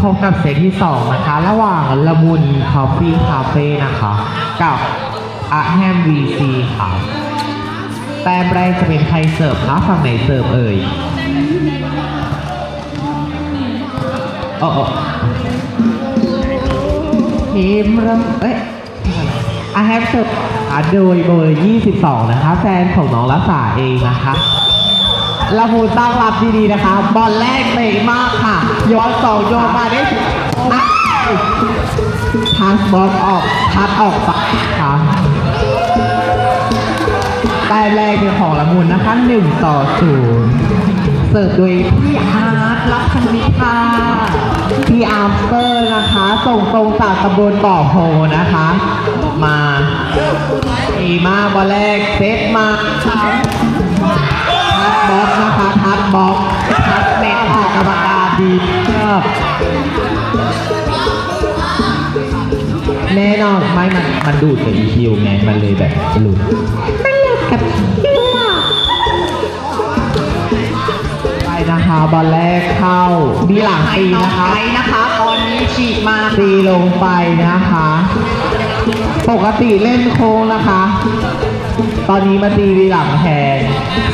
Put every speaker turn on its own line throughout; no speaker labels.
พบกับเซตที่ 2 นะคะ ระหว่างละมุนคอฟฟี่คาเฟ่นะคะ กับอะแฮมวีซีค่ะ แต้มแรกจะเป็นใครเสิร์ฟคะฝั่งไหนเสิร์ฟเอ่ยโอ้โอ้ทีมเริ่มเอ้ย อะแฮมเสิร์ฟอะโดยเบอร์ 22 นะคะ แฟนของน้องรักษาเองนะคะละมุนตั้งรับดีๆนะคะ บอลแรกเตะมากค่ะ ย้อนสองโยนมาได้ทางบอลออกทัดออกไปค่ะแต้มแรกเป็นของละมุนนะคะหนึ่งต่อศูนย์เสิร์ฟโดยพี่อาร์ตรักพันธิค่ะพี่อาร์มเตอร์นะคะ ส่งตรงจากตำบลบ่อโพนะคะ มาดีมากบอลแรกเซตมาทัดบล็อกนะคะทัดบล็อกทัดเม็ดออกกรรมการดีมากแน่นอนไม่มันมันดูดกับ EQ ไงมันเลยแบบหลุดมันหลุดกับไปนะคะบอลแรกเข้าดีหลังตีนะคะ
ไปนะคะ ตอนนี้ฉีกมา
ตีลงไปนะคะ ปกติเล่นโค้งนะคะ ตอนนี้มาตีวีหลังแทน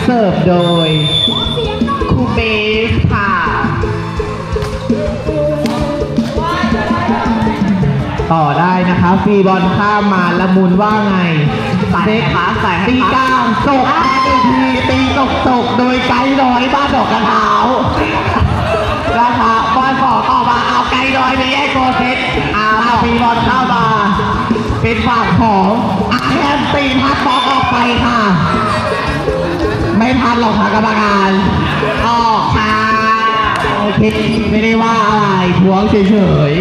เสิร์ฟโดย
คูเบสค่ะ
ต่อได้นะคะฟรีบอลข้ามมาละมุนว่าไง
ใส่ให้ขาใส่ให้
ตี
ขาก
ลางตก เป็นฝั่งของอาแฮมตีพัดบอลออกไปค่ะ ไม่พัดหรอกค่ะกรรมการออกค่ะโอเคไม่ได้ว่าอะไรทวงเฉย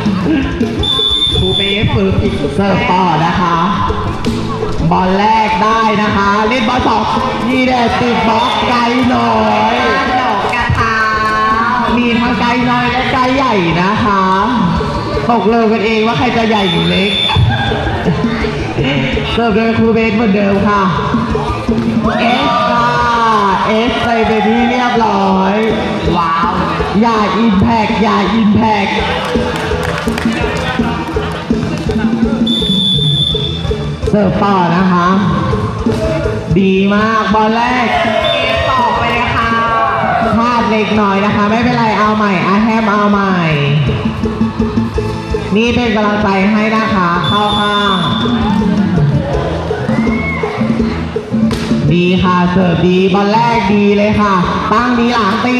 ๆครูเบสฝึกอีกเสิร์ฟต่อนะคะ บอลแรกได้นะคะ เล่นบอลสองนี่แหละติดบล็อกไกลหน่อย
ดอกกระเท้า
มีทั้งไกลน้อยและไกลใหญ่นะคะตกเลยกันเองว่าใครจะใหญ่หรือเล็ก เสิร์ฟโดยครูเบสเหมือนเดิมค่ะ เอสค่ะเอสไปเป็นที่เรียบร้อย
ว้าว
อย่าอิมแพกอย่าอิมแพกเสิร์ฟต่อนะคะ ดีมากบอลแรก
เอฟต่อไปเลยค่ะ
พลาดเล็กน้อยนะคะ ไม่เป็นไรเอาใหม่อาแฮมเอาใหม่ นี่เป็นกำลังใจให้นะคะ เข้าข้าง ดีค่ะ เสิร์ฟดีบอลแรกดีเลยค่ะ ตั้งดีหลังตี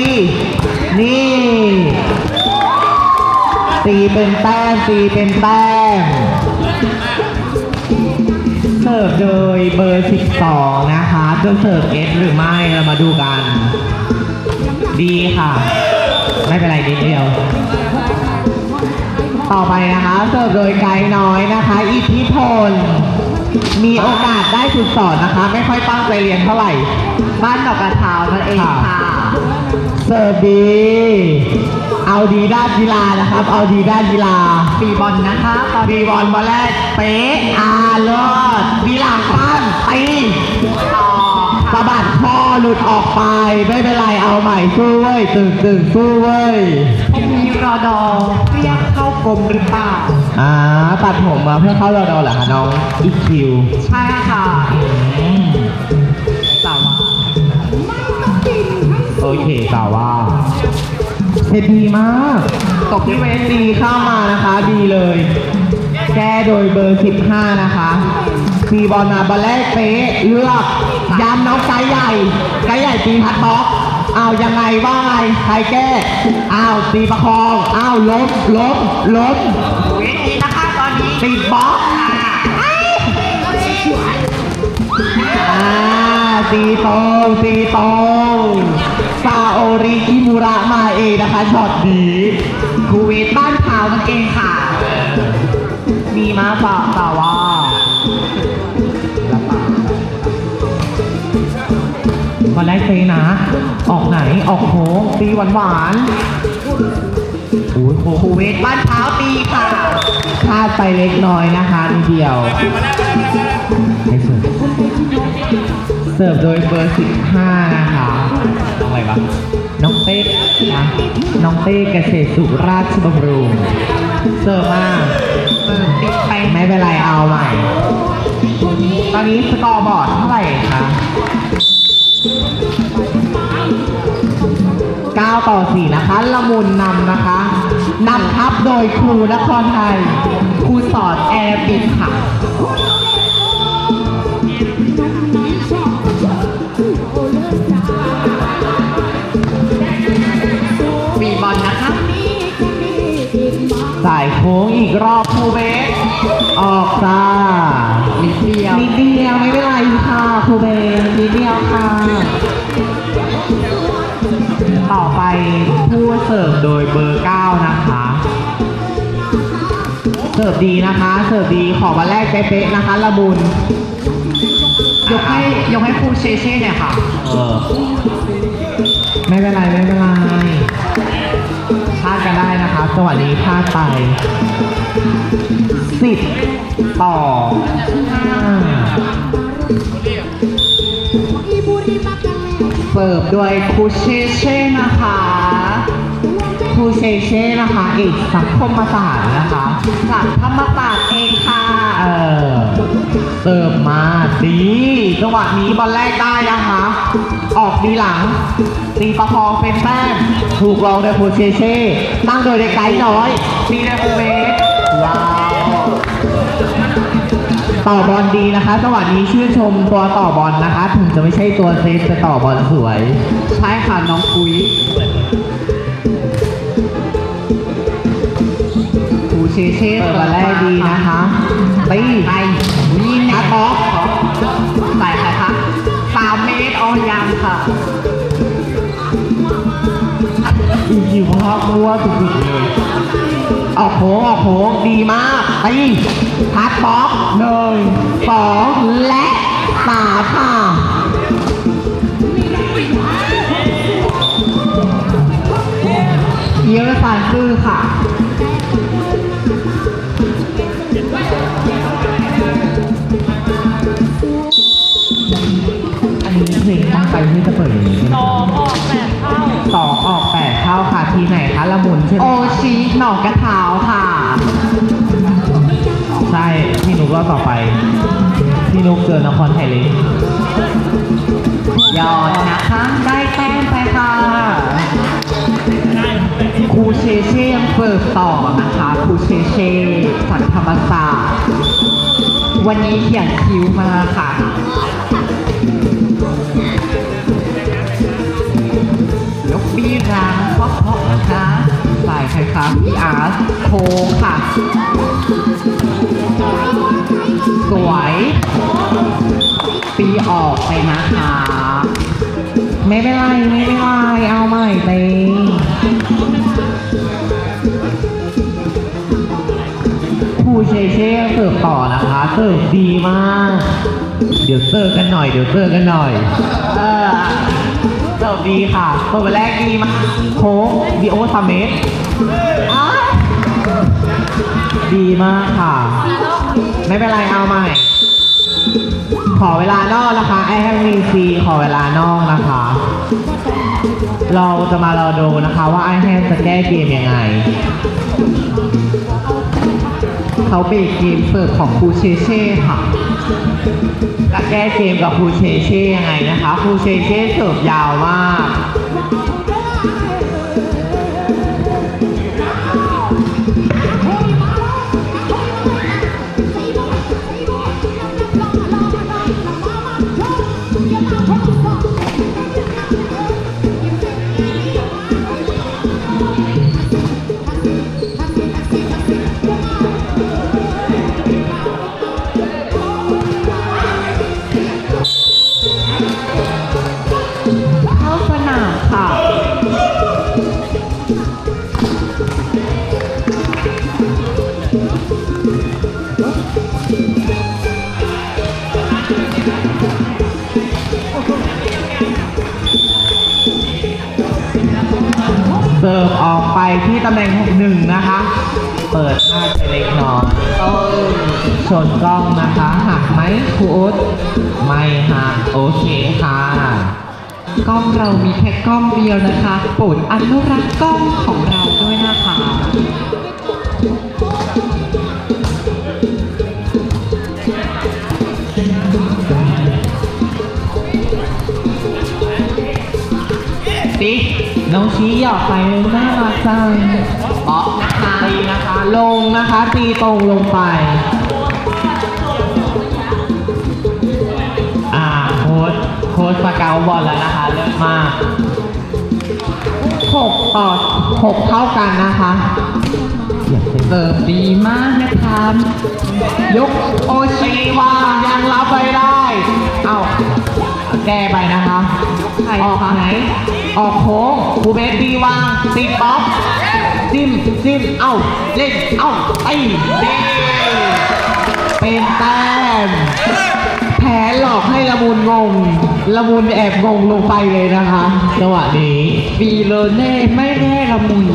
นี่ ตีเป็นแต้มตีเป็นแต้มเสิร์ฟโดยเบอร์ 12 นะคะจะเสิร์ฟเอสหรือไม่เรามาดูกัน ดีค่ะ ไม่เป็นไรนิดเดียวต่อไปนะคะ เสิร์ฟโดยไกด์น้อยนะคะ อิทธิพล มีโอกาสได้ฝึกสอนนะคะ ไม่ค่อยตั้งใจเรียนเท่าไหร่
บ้านดอกกระเท้านั่นเองค่ะ
เสิร์ฟดี เอาดีด้านกีฬานะครับ เอาดีด้านกีฬา
ปีบอลนะคะตอน
ดีบอลมาแรกเป๊ะอาเลิศดีหลังปั้นตี
ต่อ
สะบัดข้อหลุดออกไป ไม่เป็นไรเอาใหม่สู้เว้ยตึงตึงสู้เว้ย
มีรอดอเรียกเข้ากรมหรือเปล่า
อ่าตัดผมมาเพื่อเข้ารอดอเหรอคะน้องอีคิว
ใช่ค่ะ
สาว่าโอเคสาว่าเทดีมาก ตกที่เวสดีเข้ามานะคะ ดีเลย แก้โดยเบอร์ 15 นะคะตีบอลมาบอลแรกเป๊ะเลือกย้ำน้องไกด์ใหญ่ไกด์ใหญ่ตีพัดบล็อกเอายังไงว่าไงใครแก้อ้าวตีประคองอ้าวล้มล้มล้ม
ดีนะคะ ตอนนี้
ติดบล็อกอ่าตีตรงตีตรงซาโอริอิมุระมาเองนะคะช็อตนี้
คูเวตบ้านขาวนั่นเองค่ะ
มีมาฝากแต่ว่ามาแรกเตนะ ออกไหนออกโค้งตีหวานหวาน คู
เวตบ้านเท้าตีค่ะ
ทลาดไปเล็กน้อยนะคะนิดเดียว เสิร์ฟโดยเบอร์ 15 นะคะอะไรวะน้องเต้นะน้องเต้เกษตรสุราชบำรุงเสิร์ฟมา
เปิดติดไป
ไม่เป็นไรเอาใหม่ ตอนนี้สกอร์บอร์ดเท่าไหร่คะ9ต่อ4นะคะละมุนนำนะคะ นำทัพโดยครูนครไทย ครูสอนแอร์บิดค่ะ
มีบอลนะคะ
สายโค้งอีกรอบครูเบสออกจ้า
นิดเดียว
นิดเดียวไม่เป็นไรค่ะครูเบสนิดเดียวค่ะ ต่อไปผู้เสิร์ฟโดยเบอร์9นะ สิร์ฟดีนะคะ เสิร์ฟดีขอวันแรกเป๊ะๆนะคะละบุญ
ยกให้ยกให้ครูเชเช่หน่อยค่ะ
เออไม่เป็นไรไม่เป็นไรพลาดกันได้นะคะจังหวะนี้พลาดไปสิบต่อห้าเสิร์ฟด้วยครูเชเช่นะคะ ครูเชเช่นะคะเอกสังคมศาสตร์นะคะจากธรรมศาสตร์เองค่ะ เออเสิร์ฟมาดีจังหวะนี้บอลแรกได้นะคะ ออกดีหลัง ตีประคองเป็นแต้มถูกลองโดยครูเชเช่ตั้งโดยเด็กไกด์น้อยตีโดคูเบสว้าวต่อบอลดีนะคะจังหวะนี้ชื่นชมตัวต่อบอลนะคะ ถึงจะไม่ใช่ตัวเซตแต่ต่อบอลสวย
ใช่ค่ะน้องคุย
เชเช่เปิดบอลแรกดีนะคะตี
ไปวิ่ง
อั
นะ
ดบล็อก
ใส่ใครคะสามเมตรออยังค่ะ
อีกอยู่ภาพมั่วสุดๆเลยออกโค้งออกโค้งดีมากตีพัดบล็อกหนึ่งสองและสามค่ะ
เยี่ยมและฟานซื่อค่ะ
อบต่อไป พี่นุกเจอนครไทยเล็ก
ยอดนะคะได้แต้มไปค่ะครูเชเช่ยังเปิดต่อนะคะครูเชเช่จากธรรมศาสตร์วันนี้เขียนคิ้วมาค่ะยกบีรังเพราะๆนะคะ สายใครคะพี่อาร์ตโคค่ะ สวยปีออกไปนะคะ
ไม่เป็นไร ไม่เป็นไร เอาใหม่เต็งครูเชเช่ยังเสิร์ฟต่อนะคะ เสิร์ฟดีมาก เดี๋ยวเสิร์ฟกันหน่อย เดี๋ยวเสิร์ฟกันหน่อย
เออ
ดีค่ะเปิดไปแรกดีมากโค้งดีโอทาเมสดีมากค่ะ ไม่เป็นไรเอาใหม่ ขอเวลานอกนะคะไอแฮมมีซีขอเวลานอกนะคะ เราจะมารอดูนะคะว่าไอแฮมจะแก้เกมยังไง
เขาเบรกเกมเสิร์ฟของครูเชเช่ค่ะ
จะแก้เกมกับครูเชเช่ยังไงนะคะครูเชเช่เสิร์ฟยาวมาก
เสิ
ร์ฟออกไปที่ตำแหน่งหนึ่งนะคะ เปิดหน้าไปเล็กน้อยชนกล้องนะคะหักไหมครูอุ๊ดไม่หักโอเคค่ะ
กล้องเรามีแค่กล้องเดียวนะคะโปรดอนุรักษ์กล้องของเราด้วยนะคะ
น้องชี้หยอกไปน่ารักจังป๊อกนะคะตีนะคะ ลงนะคะ ตีตรงลงไป อ่าโค้ดโค้ดสเกาบอลแล้วนะคะเลิศมากหกต่อหกเท่ากันนะคะ
เสิร์ฟดีมากนะคะ
ยกโอชิวางยังรับไปได้ เอา แก้ไปนะคะ
ใคร
ออก
คะ
ไหน ออกโค้งภูเบสดีวางติดป๊อปจิ้มจิ้มเอ้า เล่น เอ้าไอ้ดีเป็นแต้มแผนหลอกให้ละมุนงง ละมุนแอบงงลงไปเลยนะคะจังหวะนี้
ฟีโลเน่ไม่แน่ละมุน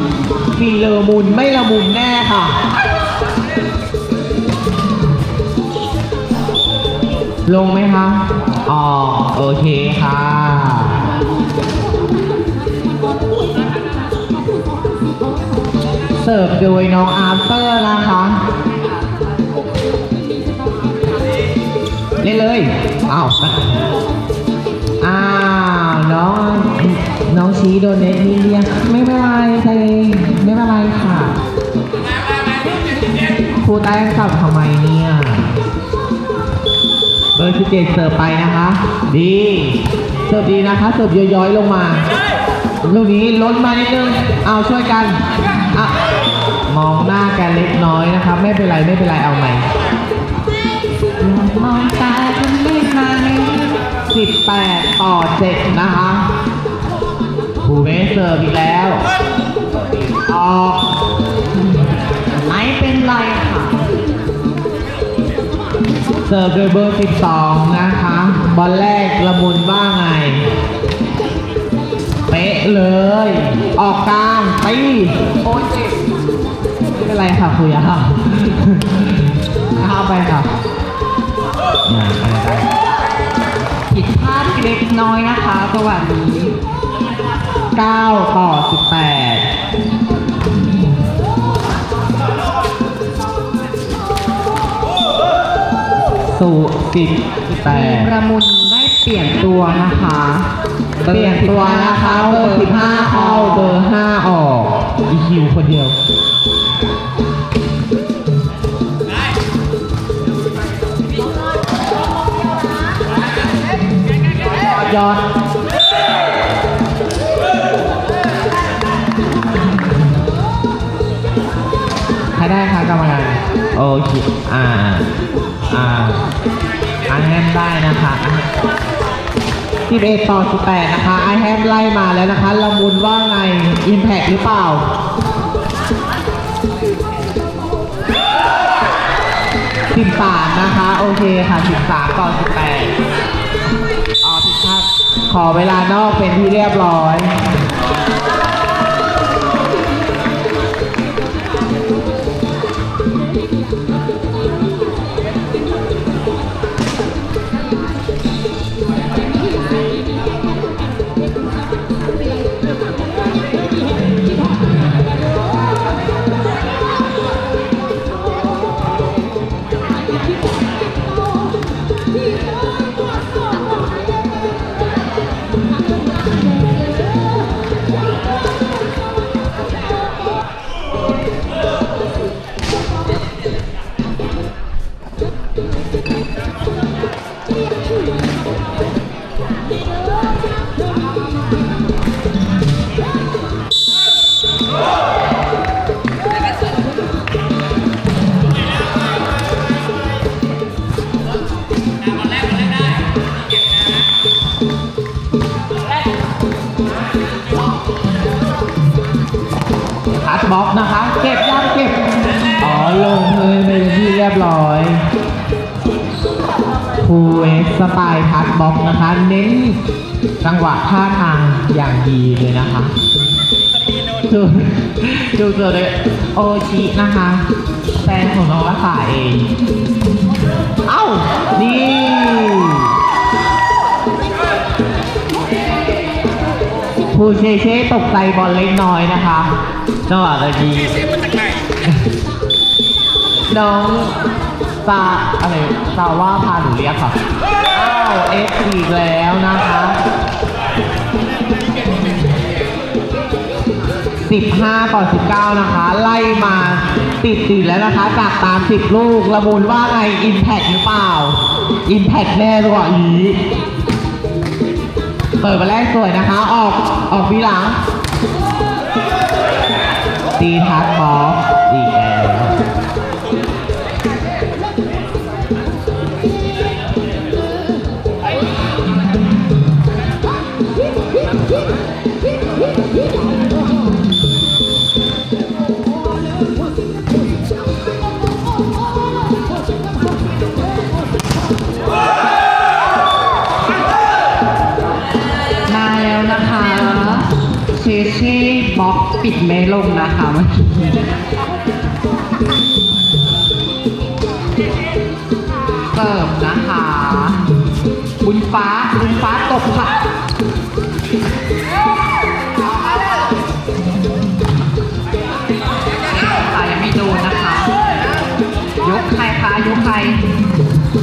มีเลอมุนไม่ละมุนแน่ค่ะลงไหมคะ อ๋อโอเคค่ะ เสิร์ฟโดยน้องอาร์เตอร์นะคะ เล่นเลยอ้าวอ้าวน้องน้องชี้โดนเน็ตนี่เรียกไม่เป็นไรใจเย็นไม่เป็นไรค่ะครูแต้งกลับทำไมเนี่ย เบอร์สิเจ็ดเสิร์ฟไปนะคะ ดีเสิร์ฟดีนะคะเสิร์ฟย้อยๆลงมาลูกนี้ล้นมานิดนึงเอาช่วยกันอะมองหน้ากันเล็กน้อยนะคะ ไม่เป็นไรไม่เป็นไรเอาใหม่
มองตากันไม่ไหม
18ต่อ7นะคะภูเบสเสิร์ฟอีกแล้วออก
ไม่เป็นไรค่ะ
เสิร์ฟโดยเบอร์ 12 นะคะ บอลแรกละมุนว่าไง เป๊ะเลย ออกกลางตีโอ้ยเจ็บไม่เป็นไรค่ะคุยอะค่ะเข้าไปค่ะ
ผิดพลาดเล็กน้อยนะคะจังหวะนี้
9ต่อ 18 สู่สิบแป
ทีม
ด
ประมุนได้เปลี่ยนตัวนะคะ
เปลี่ยนตัวนะคะเบอร์สิบห้าเข้าเบอร์ห้าออกอีคิวคนเดียวยอดใครได้คะกรรมการโอเคอ่า อ่าอันแฮมได้นะคะ11ต่อ18นะคะไอแฮมไล่มาแล้วนะคะละมุนว่าไงอิมแพกหรือเปล่า13นะคะ โอเคค่ะ13ต่อ18อ๋อผิดพลาดขอเวลานอกเป็นที่เรียบร้อย ร้อยคูเอสสไตล์พัดบล็อกนะคะ เน้นจังหวะท่าทางอย่างดีเลยนะคะดูดูตัวเลยโอชินะคะแฟนของน้องรักษาเองนี่ผู้เชเชตกใจบอลเล็กน้อยนะคะจังหวะตะกี้ น้องซาอะไรซาว่าพาหนูเรียกค่ะ อ้าวเอฟอีกแล้วนะคะ15ต่อ19นะคะ ไล่มาติดติดแล้วนะคะ จากตาม10ลูกละมุนว่าไงอิมแพคหรือเปล่าอิมแพคแน่กว่าอีเปิดมาแรกสวยนะคะ ออกออกวีหลังตีทักบอล
ปิดไม่ลงนะคะเมื่อกี้เสิร์ฟนะคะ บุญฟ้า บุญฟ้าตกค่ะต่ยังไม่โดนนะคะ ยกใครคะยกใคร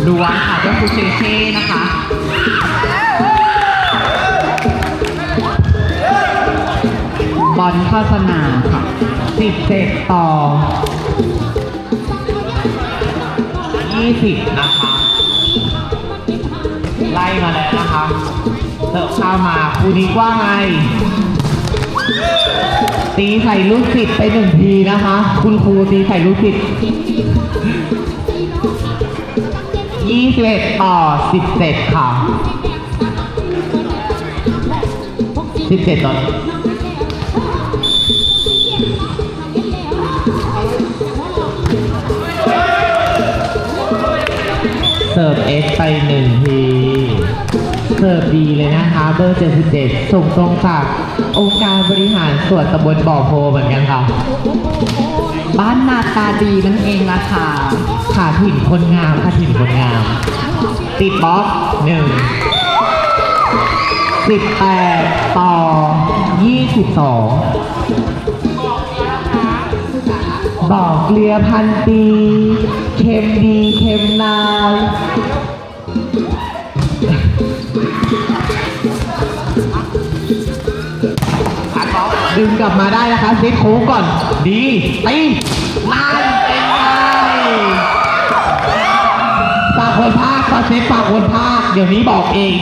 ดวงค่ะก็คือเชเช่นะคะ อลเข้าสนามค่ะ
17ต่อ20นะคะ ไล่มาแล้วนะคะเสิร์ฟข้ามาครูนิกว่าไง ตีใส่ลูกศิษย์ไปหนึ่งทีนะคะ คุณครูตีใส่ลูกศิษย์21ต่อ17ค่ะ17ต่อ เสิร์ฟเอสไปหนึ่งที เสิร์ฟดีเลยนะคะเบอร์77ส่งตรงจากองค์การบริหารส่วนตำบลบ่อโพเหมือนกันค่ะ
บ้านนาตาดีนั่นเองนะคะ
ขาถิ่นคนงามขาถิ่นคนงาม ติดบล็อกหนึ่งสิบแปดต่อยี่สิบสองบอกเกลือพันปี เค็มดีเค็มนายดึงกลับมาได้นะคะเซ็ตโค้งก่อน ดีตีนั่นเป็นไงฝากคนภาคตอนเซฟฝากคนภาค เดี๋ยวนี้บอกเอง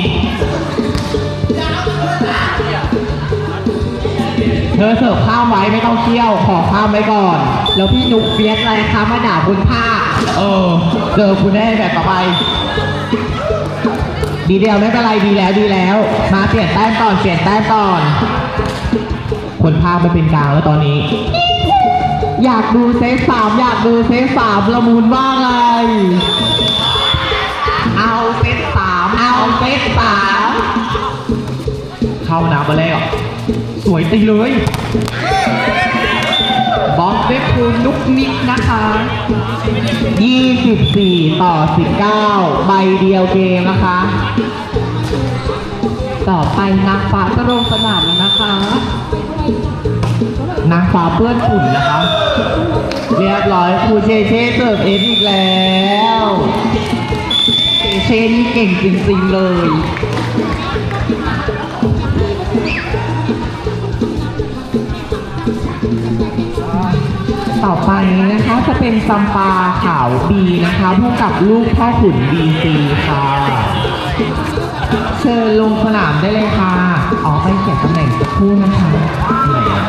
เธอเสิร์ฟข้ามไว้ไม่ต้องเคี่ยว ขอข้ามไว้ก่อน
แล้วพี่นุกเฟียสอะไรคะมาด่าบุญภาค
เออเจอคุณแน่แบบต่อไป ดีเดียวไม่เป็นไรดีแล้วดีแล้ว มาเปลี่ยนแต้มก่อนเปลี่ยนแต้มก่อนคนภาคไม่เป็นกลางแล้วตอนนี้ อยากดูเซฟสามอยากดูเซฟสามละมุนบ้างเลย
เอาเซตสาม
เอาเซตสามเข้าน้ำมาแล้วสวยตีเลย
บอกด้วยครูนุกนิกนะคะ
24 ต่อ 19 ใบเดียวเกมนะคะ
ต่อไปนางฟ้าจะลงสนามแล้วนะคะ
นางฟ้าเปื้อนฝุ่นนะคะ เรียบร้อยครูเชเช่เสิร์ฟเอฟอีกแล้ว
เชเช่นี่เก่งจริงๆเลย
ต่อไปนะคะจะเป็นซัมปาขาวบีนะคะพบกับลูกพ่อขุนบีซีค่ะ เชิญลงสนามได้เลยค่ะอ๋อไปเขียนตำแหน่งสักครู่นะคะไหนอะ